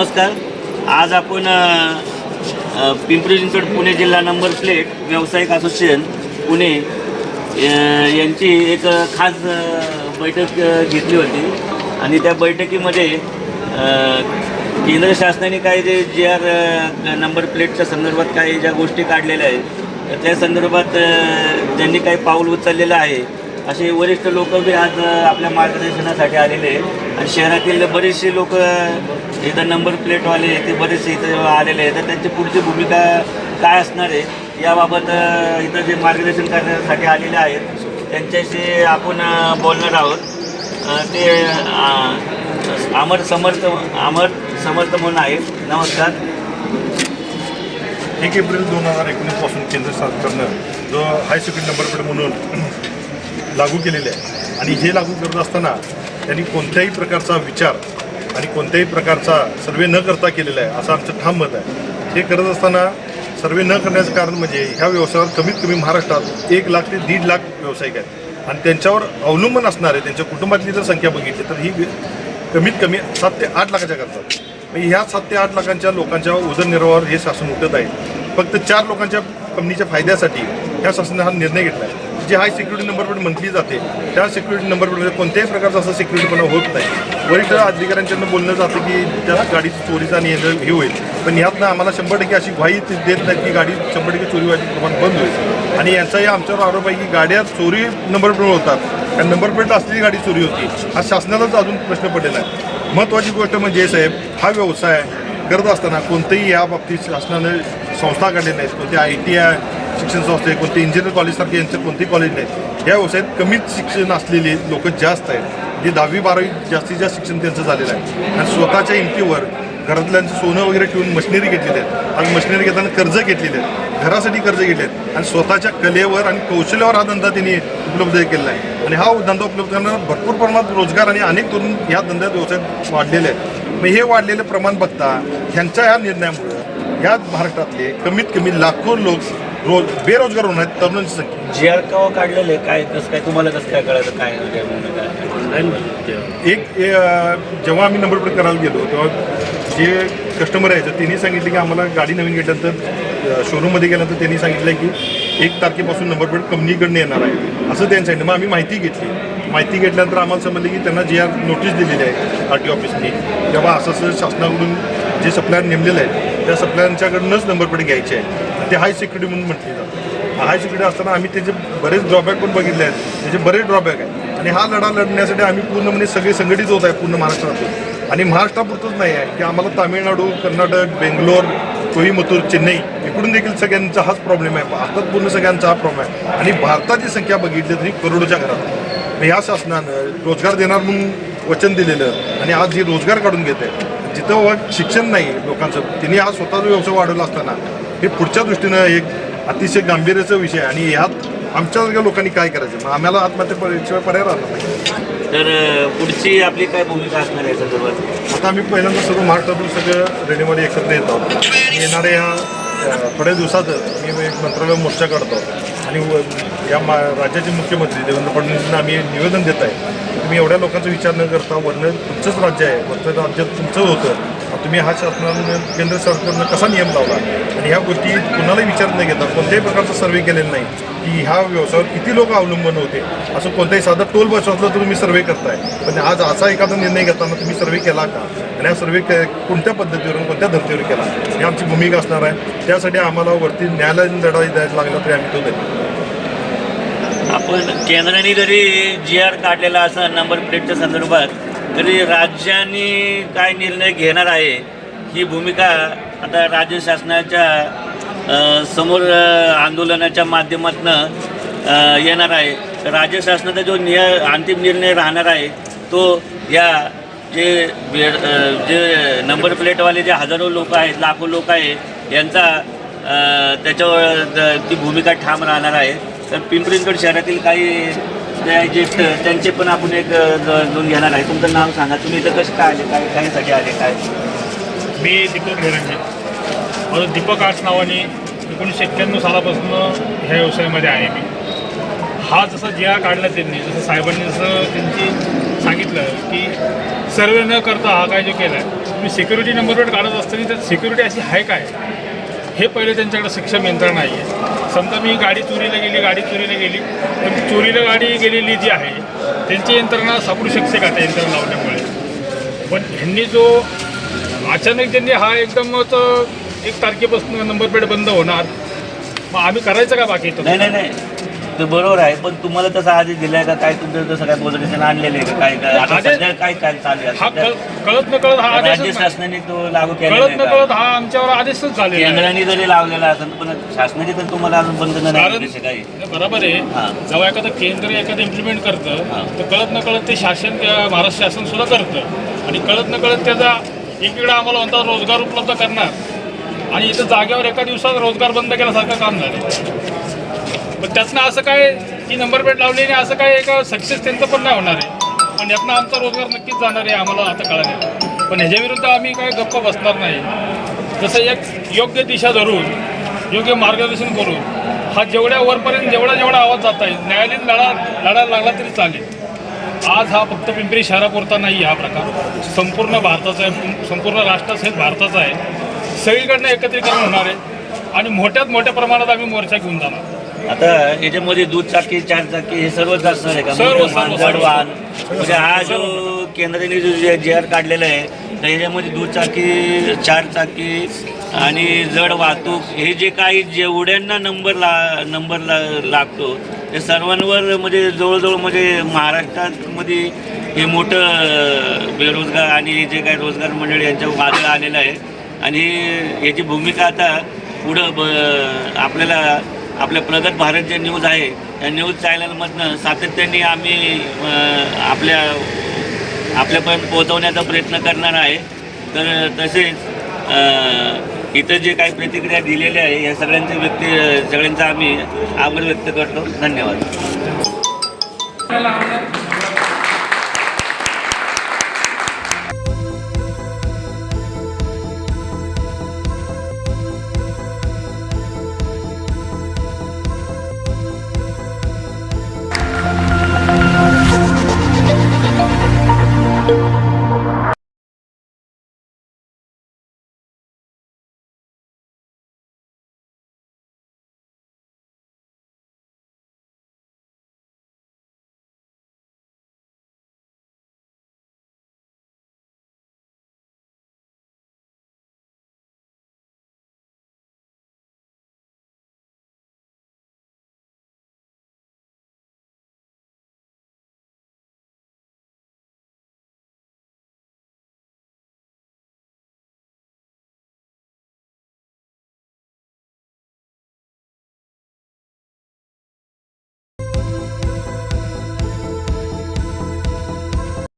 नमस्कार. आज आपण पिंपरी चिंचवड पुणे जिल्हा नंबर प्लेट व्यावसायिक असोसिएशन पुणे यांची एक खास बैठक घेतली होती. आणि त्या बैठकीमध्ये केंद्र शासनाने काही जे जी आर नंबर प्लेटच्या संदर्भात काही ज्या गोष्टी काढलेल्या आहेत तर त्या संदर्भात त्यांनी ज्यांनी काही पाऊल उचललेलं आहे असे वरिष्ठ लोक बी आज आपल्या मार्गदर्शनासाठी आलेले आहेत. आणि शहरातील बरेचसे लोक इथं नंबर प्लेटवाले ते बरेचसे इथं आलेले आहेत. तर त्यांची पुढची भूमिका काय असणार आहे याबाबत इथं जे मार्गदर्शन करण्यासाठी आलेले आहेत त्यांच्याशी आपण बोलणार आहोत. ते अमर समर्थ अमर समर्थ म्हणून आहेत. नमस्कार. एक एप्रिल दोन हजार एकोणीसपासून केंद्र सरकारनं जो हाय सेकंड नंबर प्लेट म्हणून लागू केलेले आहे. आणि हे लागू करत असताना त्यांनी कोणत्याही प्रकारचा विचार आणि कोणत्याही प्रकारचा सर्वे न करता केलेला आहे असं आमचं ठाम मत आहे. हे करत असताना सर्वे न करण्याचं कारण म्हणजे ह्या व्यवसायावर कमीत कमी महाराष्ट्रात एक लाख ते दीड लाख व्यावसायिक आहेत. आणि त्यांच्यावर अवलंबून असणारे त्यांच्या कुटुंबातली जर संख्या बघितली तर ही कमीत कमी सात ते आठ लाखाच्या करतात. मग ह्या सात ते आठ लाखांच्या लोकांच्या उदरनिर्वाहावर हे शासन उठत आहे. फक्त चार लोकांच्या कंपनीच्या फायद्यासाठी ह्या शासनाने हा निर्णय घेतला आहे. जी हाय सिक्युरिटी नंबर प्लेट म्हटली जाते त्या सिक्युरिटी नंबर प्लेटमध्ये म्हणजे कोणत्याही प्रकारचा असं सिक्युरिटीपणा होत नाही. वरिष्ठ अधिकाऱ्यांच्यानं बोलणं जातं की त्या गाडीची चोरीचा नियंत्रण हे होईल. पण ह्यातनं आम्हाला शंभर टक्के अशी ग्वाही देत नाही की गाडी शंभर टक्के चोरी व्हायचं प्रमाण बंद होईल. आणि यांचाही आमच्यावर आरोप आहे की गाड्या चोरी नंबर प्लेट होतात. आणि नंबर प्लेट असलेली गाडी चोरी होती. हा शासनालाच अजून प्रश्न पडलेला आहे. महत्त्वाची गोष्ट म्हणजे साहेब हा व्यवसाय करत असताना कोणतेही या बाबतीत शासनानं संस्था काढलेल्या नाहीत कोणते आय टी आय शिक्षण संस्थे कोणते इंजिनिअर कॉलेजसारखे यांचं कोणते कॉलेज नाही. या व्यवसायात कमीत शिक्षण असलेले लोक जास्त आहेत. जे दहावी बारावी जास्तीत जास्त शिक्षण त्यांचं झालेलं आहे. आणि स्वतःच्या हिमतीवर घरातल्यांचं सोनं वगैरे ठेवून मशिनरी घेतलेली आहेत. आणि मशिनरी घेताना कर्ज घेतलेले आहेत. घरासाठी कर्ज घेतले आहेत. आणि स्वतःच्या कलेवर आणि कौशल्यावर हा धंदा त्यांनी उपलब्ध केलेला आहे. आणि हा धंदा उपलब्ध करणारा भरपूर प्रमाणात रोजगार आणि अनेक तरुण ह्या धंद्यात व्यवसायात वाढलेले आहेत. मग हे वाढलेलं प्रमाण बघता ह्यांच्या ह्या निर्णयामुळे ह्या महाराष्ट्रातले कमीत कमी लाखो लोक रोज बेरोजगार होणार आहेत तरुणांची संख्या. जी आर केव्हा काढलेलं आहे काय कसं काय तुम्हाला कसं काय कळायचं काय म्हणजे भूमिका एक ए, जेव्हा आम्ही नंबर प्लेट करायला गेलो तेव्हा जे कस्टमर यायचं त्यांनी सांगितले की आम्हाला गाडी नवीन घेतल्यानंतर शोरूममध्ये गेल्यानंतर त्यांनी सांगितलं की एक तारखेपासून नंबर प्लेट कंपनीकडनं येणार आहे. असं त्यांनी सांगितलं. मग आम्ही माहिती घेतली. माहिती घेतल्यानंतर आम्हाला समजलं की त्यांना जी आर नोटीस दिलेली आहे आर टी ऑफिसनी तेव्हा असं असं शासनाकडून जे सप्लायर नेमलेलं आहे त्या सप्लायरच्याकडूनच नंबर प्लेट घ्यायची आहे ते हाय सिक्युरिटी म्हणून म्हटली जाते हाय सिक्युरिटी असताना आम्ही त्याचे बरेच ड्रॉबॅक पण बघितले आहेत. त्याचे बरेच ड्रॉबॅक आहेत. आणि हा लढा लढण्यासाठी आम्ही पूर्णपणे सगळे संघटित होत आहे पूर्ण महाराष्ट्रातून. आणि महाराष्ट्रापुरतंच नाही आहे की आम्हाला तामिळनाडू कर्नाटक बेंगलोर कोईमतूर चेन्नई इकडून देखील सगळ्यांचा हाच प्रॉब्लेम आहे. भारतात पूर्ण सगळ्यांचा हा प्रॉब्लेम आहे. आणि भारताची संख्या बघितली तरी करोडोच्या घरात. मग ह्या शासनानं रोजगार देणार म्हणून वचन दिलेलं आणि आज हे रोजगार काढून घेत आहे जिथं शिक्षण नाही लोकांचं त्यांनी हा स्वतःचा व्यवसाय वाढवला असताना हे पुढच्या दृष्टीनं एक अतिशय गांभीर्याचा विषय आणि ह्यात आमच्यासारख्या लोकांनी काय करायचं? मग आम्हाला आत्महत्येशिवाय पर्याय राहणार नाही. तर पुढची आपली काय भूमिका असणार आहे संदर्भात आता आम्ही पहिल्यांदा सर्व महाराष्ट्रातून सगळं रेडीमध्ये एकत्र येत. आहोत येणाऱ्या या अ, थोड्या दिवसात मी एक मंत्रालय मोर्चा काढतो. आणि या मा राज्याचे मुख्यमंत्री देवेंद्र फडणवीसांना आम्ही निवेदन देत आहे. तुम्ही एवढ्या लोकांचा विचार न करता वर्ण तुमचंच राज्य आहे वर्ण राज्य तुमचं होतं. तुम्ही हा शासनानं केंद्र सरकारनं कसा नियम लावला? आणि ह्या गोष्टी कुणालाही विचार न घेता कोणत्याही प्रकारचा सर्वे केलेला नाही की ह्या व्यवसायावर किती लोक अवलंबून होते? असं कोणताही साधा टोल बसवलं तर तुम्ही सर्वे करताय. पण आज असा एखादा निर्णय घेताना तुम्ही सर्वे केला का? आणि हा सर्वे के कोणत्या पद्धतीवरून कोणत्या धर्तीवर केला? ही आमची भूमिका असणार आहे. त्यासाठी आम्हाला वरती न्यायालयीन लढाई द्यायला लागला तरी आम्ही तो देतो. आपण केंद्राने जरी जी आर काढलेला असा नंबर प्लेटच्या संदर्भात तरी राज्यांनी काय निर्णय घेणार आहे ही भूमिका आता राज्य शासनाच्या समोर आंदोलनाच्या माध्यमातून येणार आहे. राज्य शासनाचा जो निय अंतिम निर्णय राहणार आहे तो या जे जे नंबर प्लेटवाले जे हजारो लोक आहेत लाखो लोक आहेत यांचा त्याच्यावर ती भूमिका ठाम राहणार आहे. तर पिंपरीगड शहरातील काही जे आहे जे त्यांचे पण आपण एक ज- नोंद घेणार आहे. तुमचं नाव सांगा. तुम्ही इथं कसे काय आले? काय काहीसाठी आले? काय? मी दीपक निरंजन माझं दीपक आर्ट्स नावाने एकोणीसशे एक्क्याण्णव सालापासून ह्या व्यवसायामध्ये आहे मी. हा जसा जिया काढला त्यांनी जसं साहेबांनी जसं त्यांची सांगितलं की सर्वे न करता हा काय जो केला आहे तुम्ही सिक्युरिटी नंबर प्लेट काढत असताना त्यात सिक्युरिटी अशी आहे काय? हे पहिले त्यांच्याकडे सक्षम यंत्रणा नाही आहे समजा मी गाडी चोरीला गेली गाडी चोरीला गेली तर ती चोरीला गाडी गेलेली जी आहे त्यांची यंत्रणा सापडू शकते का त्या यंत्रणा लावल्यामुळे? पण ह्यांनी जो अचानक ज्यांनी हा एकदमच एक तारखेपासून नंबर प्लेट बंद होणार मग आम्ही करायचं का बाकी? नाही नाही नाही. ते बरोबर आहे पण तुम्हाला तसा आदेश दिलाय का? काय तुमचं तसं काय पोझिशन आणलेलं आहे का? काय काय आता आदेश- सध्या काय काय चालू आहे? हा कळ कळत न कळत हा राज्य. शासनाने तो लागू केलेला कळत न कळत हा आमच्यावर आदेशच आहे. केंद्राने जरी लावलेला असेल पण शासनाने तर तुम्हाला अजून बंधन नाही काही. बरोबर आहे. जेव्हा एखादं केंद्र एखादं इम्प्लिमेंट करतं. तर कळत न कळत ते शासन अं, महाराष्ट्र शासन सुद्धा करतं. आणि कळत न कळत त्याचा एकीकडे आम्हाला म्हणतात रोजगार उपलब्ध करणार. आणि इथं जागेवर एका दिवसात रोजगार बंद केल्यासारखं काम झालं पण त्यातनं असं काय ती नंबर प्लेट लावली आणि असं काय एका सक्सेस त्यांचं पण नाही होणार आहे. पण यातनं आमचा रोजगार नक्कीच जाणार आहे आम्हाला आता कळालं पण ह्याच्याविरुद्ध आम्ही काय गप्प बसणार नाही. जसं एक योग्य दिशा धरून योग्य मार्गदर्शन करून हा जेवढ्या वरपर्यंत जेवढा जेवढा आवाज जात आहे न्यायालयीन लढा लढायला लागला तरी चालेल. आज हा फक्त पिंपरी शहरापुरता नाही हा प्रकार. संपूर्ण भारताचा आहे संपूर्ण राष्ट्रासहित भारताचा आहे. सगळीकडनं एकत्रीकरण होणार आहे आणि मोठ्यात मोठ्या प्रमाणात आम्ही मोर्चा घेऊन जाणार. आता याच्यामध्ये दूध चाकी चार चाकी हे सर्वच असणार आहे का? सर्व, सर्व, सर्व. वाहन म्हणजे हा जो केंद्राने जो जे जे आर काढलेला आहे तर याच्यामध्ये दुचाकी चार चाकी आणि जड वाहतूक हे जे काही जेवढ्यांना नंबर ला नंबर ला लागतो ते सर्वांवर म्हणजे जवळजवळ म्हणजे महाराष्ट्रामध्ये हे मोठं बेरोजगार आणि जे काही रोजगार मंडळ यांच्या वादळ आलेलं आहे. आणि याची भूमिका आता पुढं ब आपल्याला आपल्या प्रगत भारत जे न्यूज आहे या न्यूज चॅनलमधनं सातत्याने आम्ही आपल्या आपल्यापर्यंत पोहोचवण्याचा प्रयत्न करणार आहे. तर तसेच इतर इथं जे काही प्रतिक्रिया दिलेल्या आहे या सगळ्यांचे व्यक्ती सगळ्यांचा आम्ही आभार व्यक्त करतो. धन्यवाद.